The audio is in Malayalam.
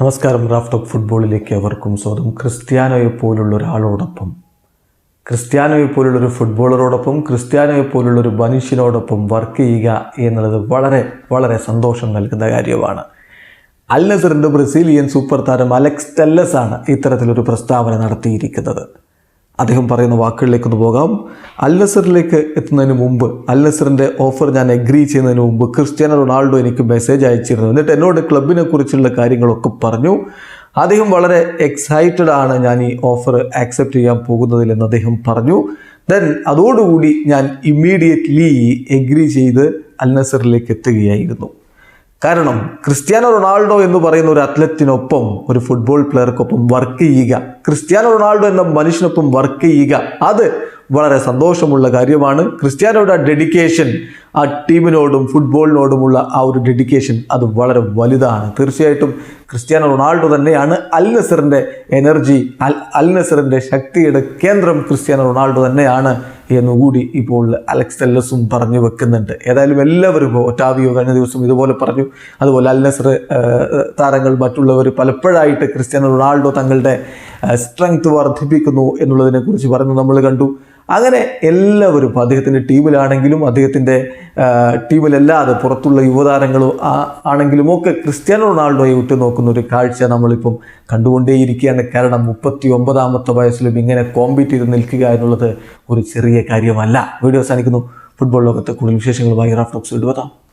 നമസ്കാരം റാഫ് ഓഫ് ഫുട്ബോളിലേക്ക് അവർക്കും സ്വാഗതം. ക്രിസ്ത്യാനോയെ പോലുള്ള ഒരാളോടൊപ്പം ക്രിസ്ത്യാനോയെ പോലുള്ളൊരു ഫുട്ബോളറോടൊപ്പം ക്രിസ്ത്യാനോയെ പോലുള്ളൊരു മനുഷ്യനോടൊപ്പം വർക്ക് ചെയ്യുക എന്നുള്ളത് വളരെ വളരെ സന്തോഷം നൽകുന്ന കാര്യമാണ്. അൽ നസറിന്റെ ബ്രസീലിയൻ സൂപ്പർ താരം അലക്സ് ടെല്ലസ് ആണ് ഇത്തരത്തിലൊരു പ്രസ്താവന നടത്തിയിരിക്കുന്നത്. അദ്ദേഹം പറയുന്ന വാക്കുകളിലേക്ക് ഒന്ന് പോകാം. അല്ലസറിലേക്ക് എത്തുന്നതിന് മുമ്പ് അല്ലസറിന്റെ ഓഫർ ഞാൻ എഗ്രി ചെയ്യുന്നതിന് മുമ്പ് ക്രിസ്ത്യാനോ റൊണാൾഡോ എനിക്ക് മെസ്സേജ് അയച്ചിരുന്നു. എന്നിട്ട് എന്നോട് ക്ലബിനെ കുറിച്ചുള്ള കാര്യങ്ങളൊക്കെ പറഞ്ഞു. അദ്ദേഹം വളരെ എക്സൈറ്റഡ് ആണ് ഞാൻ ഈ ഓഫർ ആക്സെപ്റ്റ് ചെയ്യാൻ പോകുന്നതിൽ എന്ന് അദ്ദേഹം പറഞ്ഞു. ദെൻ അതോടുകൂടി ഞാൻ ഇമ്മീഡിയറ്റ്ലി എഗ്രി ചെയ്ത് അൽ നസറിലേക്ക് എത്തുകയായിരുന്നു. കാരണം ക്രിസ്ത്യാനോ റൊണാൾഡോ എന്ന് പറയുന്ന ഒരു അത്ലറ്റിനൊപ്പം ഒരു ഫുട്ബോൾ പ്ലെയർക്കൊപ്പം വർക്ക് ചെയ്യുക. ക്രിസ്ത്യാനോ റൊണാൾഡോ എന്ന മനുഷ്യനൊപ്പം വർക്ക് ചെയ്യുക. അത് വളരെ സന്തോഷമുള്ള കാര്യമാണ്. ക്രിസ്ത്യാനോയുടെ ഡെഡിക്കേഷൻ ആ ടീമിനോടും ഫുട്ബോളിനോടുമുള്ള ആ ഒരു ഡെഡിക്കേഷൻ അത് വളരെ വലുതാണ്. തീർച്ചയായിട്ടും ക്രിസ്ത്യാനോ റൊണാൾഡോ തന്നെയാണ് അൽ നസറിന്റെ എനർജി അൽ അൽ നസറിന്റെ ശക്തിയുടെ കേന്ദ്രം ക്രിസ്ത്യാനോ റൊണാൾഡോ തന്നെയാണ് എന്നുകൂടി ഇപ്പോൾ അലക്സ് എല്ലസും പറഞ്ഞു വെക്കുന്നുണ്ട്. ഏതായാലും എല്ലാവരും ഇപ്പോൾ ഒറ്റാവിയോ കഴിഞ്ഞ ദിവസം ഇതുപോലെ പറഞ്ഞു. അതുപോലെ അൽ നസർ താരങ്ങൾ മറ്റുള്ളവർ പലപ്പോഴായിട്ട് ക്രിസ്ത്യാനോ റൊണാൾഡോ തങ്ങളുടെ സ്ട്രെങ്ത് വർദ്ധിപ്പിക്കുന്നു എന്നുള്ളതിനെക്കുറിച്ച് പറഞ്ഞു നമ്മൾ കണ്ടു. അങ്ങനെ എല്ലാവരും അദ്ദേഹത്തിന്റെ ടീമിലാണെങ്കിലും അദ്ദേഹത്തിന്റെ ടീമിലല്ലാതെ പുറത്തുള്ള യുവതാരങ്ങളും ആണെങ്കിലും ഒക്കെ ക്രിസ്ത്യാനോ റൊണാൾഡോയെ ഉറ്റുനോക്കുന്ന ഒരു കാഴ്ച നമ്മളിപ്പം കണ്ടുകൊണ്ടേയിരിക്കുകയാണ്. കാരണം മുപ്പത്തി ഒമ്പതാമത്തെ വയസ്സിലും ഇങ്ങനെ കോമ്പീറ്റ് ചെയ്ത് നിൽക്കുക എന്നുള്ളത് ഒരു ചെറിയ കാര്യമല്ല. വീഡിയോ അവസാനിക്കുന്നു. ഫുട്ബോൾ ലോകത്തെ കൂടുതൽ വിശേഷങ്ങളുമായി റാഫ്റ്റോക്സ് ഇടുവതാം